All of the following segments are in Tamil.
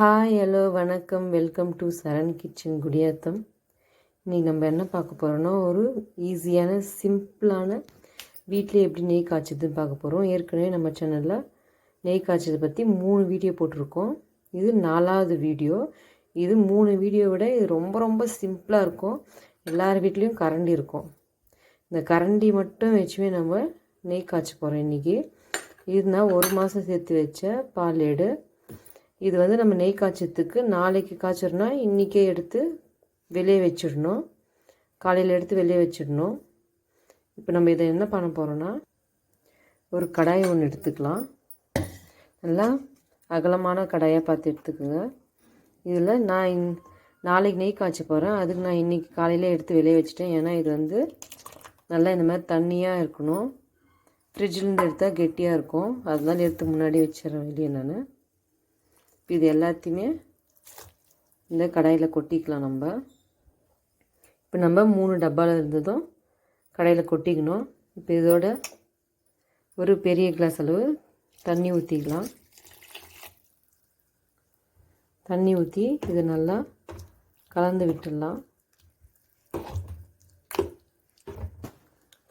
ஹாய் ஹலோ வணக்கம். Welcome to Charan kitchen Gudiyatham. இன்றைக்கி நம்ம என்ன பார்க்க போகிறோன்னா ஒரு ஈஸியான சிம்பிளான வீட்டிலே எப்படி நெய் காய்ச்சதுன்னு பார்க்க போகிறோம் ஏற்கனவே நம்ம சேனலில் நெய் காய்ச்சதை பற்றி மூணு வீடியோ போட்டிருக்கோம். இது நாலாவது வீடியோ இது மூணு வீடியோ விட இது ரொம்ப ரொம்ப சிம்பிளாக இருக்கும். எல்லார் வீட்லேயும் கரண்டி இருக்கும். இந்த கரண்டி மட்டும் வச்சுமே நம்ம நெய் காய்ச்ச போகிறோம் இன்றைக்கி இதுனா ஒரு மாதம் சேர்த்து வச்ச பாலேடு இது வந்து நம்ம நெய் காய்ச்சத்துக்கு நாளைக்கு காய்ச்சறோன்னா இன்றைக்கே எடுத்து வெளியே வச்சிடணும். காலையில் எடுத்து வெளியே வச்சிடணும். இப்போ நம்ம இதை என்ன பண்ண போகிறோன்னா ஒரு கடாய் ஒன்று எடுத்துக்கலாம். நல்லா அகலமான கடாயாக பார்த்து எடுத்துக்கோங்க. இதில் நான் இன் நாளைக்கு நெய் காய்ச்ச போகிறேன் அதுக்கு நான் இன்றைக்கி காலையில் எடுத்து வெளியே வச்சுட்டேன். ஏன்னா இது வந்து நல்லா இந்த மாதிரி தண்ணியாக இருக்கணும். ஃப்ரிட்ஜிலேருந்து எடுத்தால் கெட்டியாக இருக்கும். அதனால எடுத்து முன்னாடி வச்சிடறேன் வெளியே நான். இப்போ இது எல்லாத்தையுமே இந்த கடாயில் கொட்டிக்கலாம் நம்ம. இப்போ நம்ம மூணு டப்பாவில் இருந்ததும் கடையில் கொட்டிக்கணும். இப்போ இதோட ஒரு பெரிய கிளாஸ் அளவு தண்ணி ஊற்றிக்கலாம் தண்ணி ஊற்றி இதை நல்லா கலந்து விட்டுடலாம்.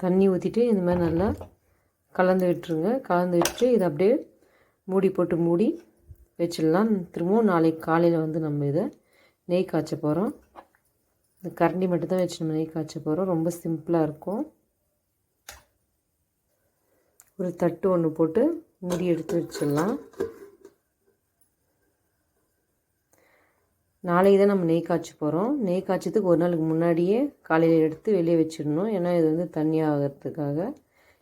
தண்ணி ஊற்றிட்டு இந்த மாதிரி நல்லா கலந்து விட்டுருங்க. கலந்து விட்டு இதை அப்படியே மூடி போட்டு மூடி வச்சிடலாம் திரும்பவும் நாளைக்கு காலையில் வந்து நம்ம இதை நெய் காய்ச்ச போகிறோம் இந்த கரண்டி மட்டும் தான் வச்சு நம்ம நெய் காய்ச்ச போகிறோம் ரொம்ப சிம்பிளாக இருக்கும். ஒரு தட்டு ஒன்று போட்டு மூடி எடுத்து வச்சிடலாம். நாளைக்கு தான் நம்ம நெய் காய்ச்சி போகிறோம் நெய் காய்ச்சதுக்கு ஒரு நாளுக்கு முன்னாடியே காலையில் எடுத்து வெளியே வச்சிடணும். ஏன்னா இது வந்து தண்ணி ஆகிறதுக்காக.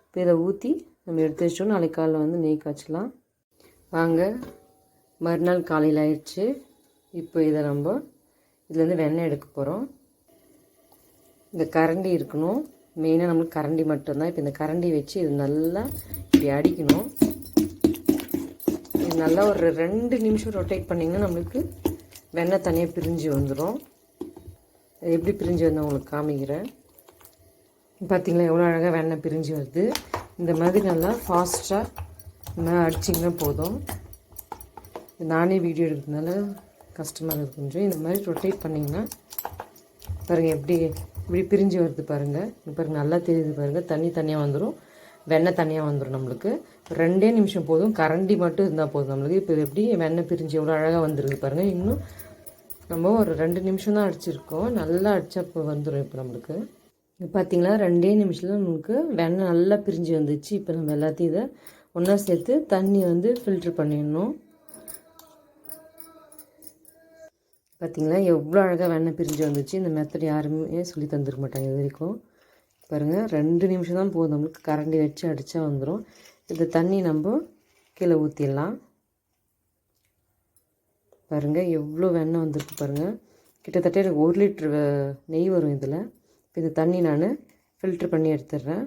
இப்போ இதை ஊற்றி நம்ம எடுத்து வச்சிட்டோம் நாளைக்கு காலையில் வந்து நெய் காய்ச்சலாம். வாங்க. மறுநாள் காலையில் ஆயிடுச்சு. இப்போ இதை நம்ம இதுலேருந்து வெண்ணெய் எடுக்க போகிறோம் இந்த கரண்டி இருக்கணும். மெயினாக நம்மளுக்கு கரண்டி மட்டும்தான். இப்போ இந்த கரண்டி வச்சு இது நல்லா இப்படி அடிக்கணும். இது நல்லா ஒரு ரெண்டு நிமிஷம் ரொட்டேட் பண்ணிங்கன்னா நம்மளுக்கு வெண்ணெய் தனியாக பிரிஞ்சு வந்துடும் அது எப்படி பிரிஞ்சு வந்து உங்களுக்கு காமிக்கிறேன். பார்த்தீங்களா? எவ்வளோ அழகாக வெண்ணெய் பிரிஞ்சு வருது. இந்த மாதிரி நல்லா ஃபாஸ்ட்டாக நம்ம அடிச்சிங்கன்னா போதும். நானே வீடியோ எடுக்கிறதுனால கஷ்டமாக இருக்குது கொஞ்சம் இந்த மாதிரி ரொட்டேட் பண்ணிங்கன்னா பாருங்கள் எப்படி இப்படி பிரிஞ்சு வருது பாருங்கள் பாருங்கள் நல்லா தெரியுது பாருங்கள் தண்ணி தனியாக வந்துடும் வெண்ணெய் தனியாக வந்துடும் நம்மளுக்கு. ரெண்டே நிமிஷம் போதும். கரண்டி மட்டும் இருந்தால் போதும் நம்மளுக்கு. இப்போ எப்படி வெண்ணெய் பிரிஞ்சு எவ்வளோ அழகாக வந்துருக்கு பாருங்கள் இன்னும் நம்ம ஒரு ரெண்டு நிமிஷம் தான் அடிச்சிருக்கோம். நல்லா அடித்தா இப்போ வந்துடும் இப்போ நம்மளுக்கு. இப்போ பார்த்தீங்களா ரெண்டே நிமிஷத்தில் நம்மளுக்கு வெண்ணெய் நல்லா பிரிஞ்சு வந்துச்சு. இப்போ நம்ம எல்லாத்தையும் இதை ஒன்றா சேர்த்து தண்ணி வந்து ஃபில்ட்ரு பண்ணிடணும். பார்த்திங்களா எவ்வளோ அழகாக வெண்ணெய் பிரிஞ்சு வந்துச்சு. இந்த மெத்தட் யாருமே சொல்லி தந்துருக்க மாட்டாங்க இது வரைக்கும். பாருங்கள் ரெண்டு நிமிஷம் தான் போதும். நம்மளுக்கு கரண்டி வச்சு அடித்தா வந்துடும் இந்த தண்ணி நம்ம கீழே ஊற்றிடலாம் பாருங்கள் எவ்வளோ வெண்ணெய் வந்திருக்கு பாருங்கள் கிட்டத்தட்ட எனக்கு ஒரு லிட்ரு நெய் வரும் இதில். இப்போ இந்த தண்ணி நான் ஃபில்ட்ரு பண்ணி எடுத்துடுறேன்.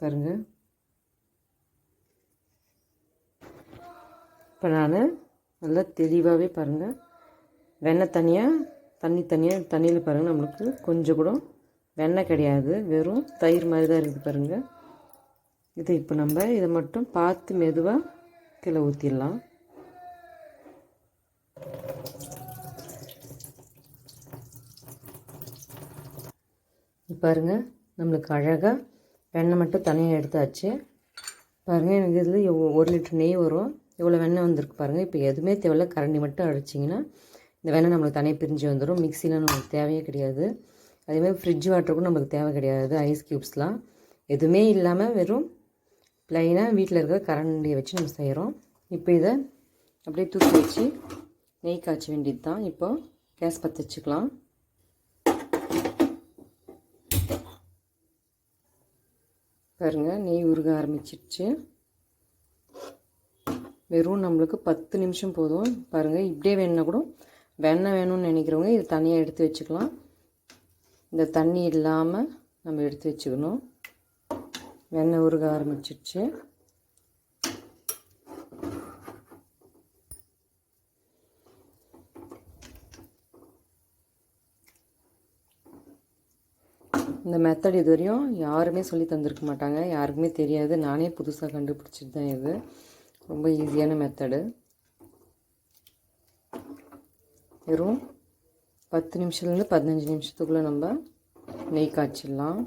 பாருங்கள் இப்போ நான் நல்லா தெளிவாகவே பாருங்கள் வெண்ணெய் தனியாக தண்ணி தனியாக தண்ணியில் பாருங்கள் நம்மளுக்கு கொஞ்சம் கூட வெண்ணெய் கிடையாது. வெறும் தயிர் மாதிரி தான் இருக்குது பாருங்கள் இதை இப்போ நம்ம இதை மட்டும் பார்த்து மெதுவாக கீழே ஊற்றிடலாம் பாருங்கள் நம்மளுக்கு அழகாக வெண்ணெய் மட்டும் தனியாக எடுத்தாச்சு. பாருங்கள் எனக்கு இதில் ஒரு லிட்டர் நெய் வரும். இவ்வளோ வெண்ணெய் வந்திருக்கு பாருங்கள் இப்போ எதுவுமே தேவையில்ல. கரண்டி மட்டும் அடிச்சிங்கன்னா இந்த வெண்ணெய் நம்மளுக்கு தனியாக பிரிஞ்சு வந்துடும் மிக்சிலாம் நம்மளுக்கு தேவையே கிடையாது. அதேமாதிரி ஃப்ரிட்ஜ் வாட்டருக்கும் நம்மளுக்கு தேவை கிடையாது. ஐஸ் க்யூப்ஸ்லாம் எதுவுமே இல்லாமல் வெறும் ப்ளைனாக வீட்டில் இருக்கிற கரண்டியை வச்சு நம்ம செய்கிறோம் இப்போ இதை அப்படியே தூக்கி வச்சு நெய் காய்ச்ச வேண்டியது தான் இப்போ கேஸ் பற்ற வச்சுக்கலாம். பாருங்கள் நெய் உருக ஆரம்பிச்சிடுச்சு வெறும் நம்மளுக்கு பத்து நிமிஷம் போதும். பாருங்கள் இப்படியே வேணுன்னா கூட வெண்ணெய் வேணும்னு நினைக்கிறவங்க இது தனியாக எடுத்து வச்சுக்கலாம். இந்த தண்ணி இல்லாமல் நம்ம எடுத்து வச்சுக்கணும். வெண்ணெய் உருக ஆரம்பிச்சிடுச்சு இந்த மெத்தட் இதுவரையும் யாருமே சொல்லி தந்திருக்க மாட்டாங்க. யாருக்குமே தெரியாது. நானே புதுசாக கண்டுபிடிச்சிட்டு தான் இது. ரொம்ப ஈஸியான மெத்தடு வெறும் பத்து நிமிஷத்துலேருந்து பதினஞ்சு நிமிஷத்துக்குள்ளே நம்ம நெய் காய்ச்சிடலாம்.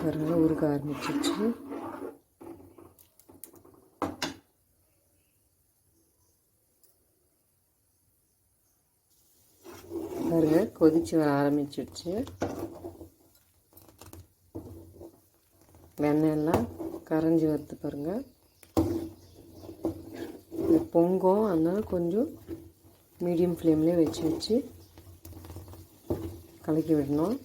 பாருங்கள் உருக ஆரம்பிச்சிச்சு பாருங்கள் கொதிச்சு வர ஆரம்பிச்சிடுச்சு வெண்ணெய் எல்லாம் கரைஞ்சி வருது பாருங்கள் இது பொங்கும் அதனால் கொஞ்சம் மீடியம் ஃப்ளேம்லேயே வச்சு வச்சு கலக்கி விடணும்.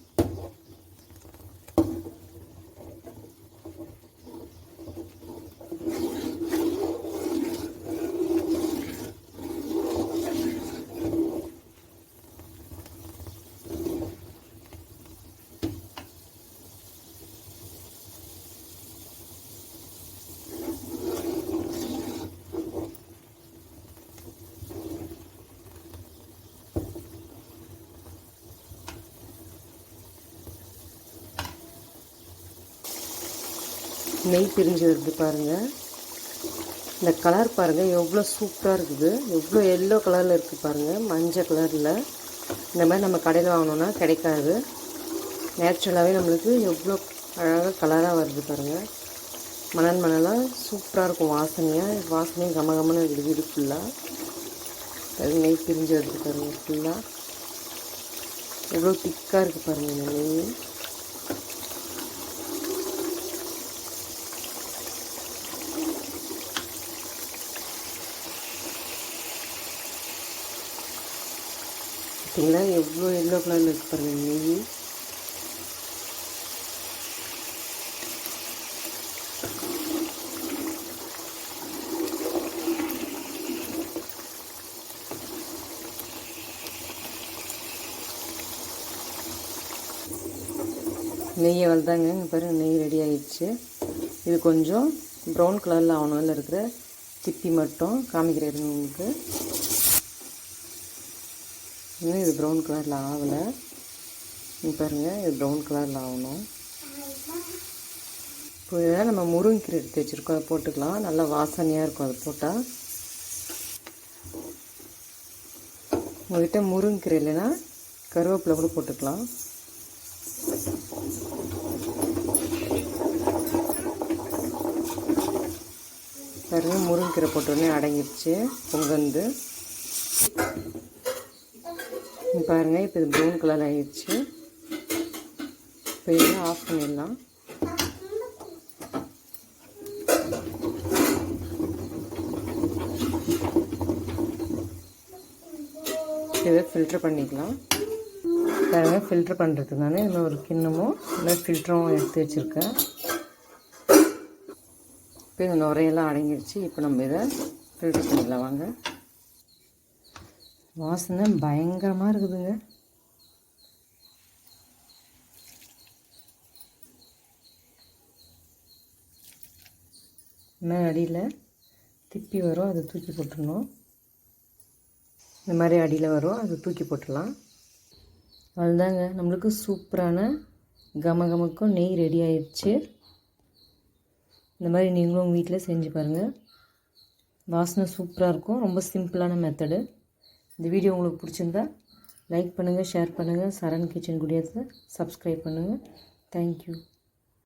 நெய் பிரிஞ்சு வருது பாருங்கள் இந்த கலர் பாருங்கள் எவ்வளோ சூப்பராக இருக்குது. எவ்வளோ எல்லோ கலரில் இருக்குது பாருங்கள் மஞ்சள் கலரில் இந்த மாதிரி நம்ம கடையில் வாங்கினோன்னா கிடைக்காது. நேச்சுரலாகவே நம்மளுக்கு எவ்வளோ அழகாக கலராக வருது பாருங்கள் மணல் மணலாக சூப்பராக இருக்கும் வாசனையாக வாசனையும் கம கமன்னு இருக்குது இது ஃபுல்லாக அது நெய் பிரிஞ்சு வருது பாருங்கள் ஃபுல்லாக எவ்வளோ திக்காக இருக்குது பாருங்கள் இந்த நெய். பார்த்தீங்களா எவ்வளோ எல்லோ கலரில் இருக்குது பாருங்கள் நெய் நெய்யை வளர்த்தாங்க. இங்கே பாருங்கள் நெய் ரெடி ஆகிடுச்சு இது கொஞ்சம் ப்ரௌன் கலரில் ஆகணும். இருக்கிற சிப்பி மட்டும் காமிக்கிறேன் உங்களுக்கு. இன்னும் இது ப்ரௌன் கலரில் ஆகலை. இங்கே பாருங்கள் இது ப்ரௌன் கலரில் ஆகணும். இப்போ இதில் நம்ம முருங்கீரை எடுத்து வச்சுருக்கோம். அதை போட்டுக்கலாம். நல்லா வாசனையாக இருக்கும் அது போட்டால் உங்கள்கிட்ட முருங்கீரை இல்லைன்னா கருவேப்பிலை கூட போட்டுக்கலாம். பாருங்கள் முருங்கீரை போட்டோடனே அடங்கிடுச்சு. பொங்கந்து. பாருங்கள் இப்போ இது ப்ரௌன் கலர் ஆகிடுச்சு இப்போ இதை ஆஃப் பண்ணிடலாம். இதை ஃபில்ட்ரு பண்ணிக்கலாம். பாருங்கள் ஃபில்ட்ரு பண்ணுறதுக்கு நான் இதில் ஒரு கிண்ணமும் இல்லை ஃபில்டரும் எடுத்து வச்சுருக்கேன். இப்போ இந்த நுரையெல்லாம் அடங்கிடுச்சு இப்போ நம்ம இதை ஃபில்ட்ரு பண்ணிடலாம். வாங்க. வாசனை பயங்கரமாக இருக்குதுங்க. மேலே அடியில் திப்பி வரும் அதை தூக்கி போட்டுடணும். இந்த மாதிரி அடியில் வரும் அதை தூக்கி போட்டுடலாம். அதுதாங்க நம்மளுக்கு சூப்பரான கம கமக்கும் நெய் ரெடி ஆயிடுச்சு இந்த மாதிரி நீங்களும் உங்கள் வீட்டில் செஞ்சு பாருங்கள் வாசனை சூப்பராக இருக்கும். ரொம்ப சிம்பிளான மெத்தடு இந்த வீடியோ உங்களுக்கு பிடிச்சிருந்தா லைக் பண்ணுங்கள் ஷேர் பண்ணுங்கள் சரண் கிச்சன் குடியத்தை சப்ஸ்கிரைப் பண்ணுங்கள் தேங்க்யூ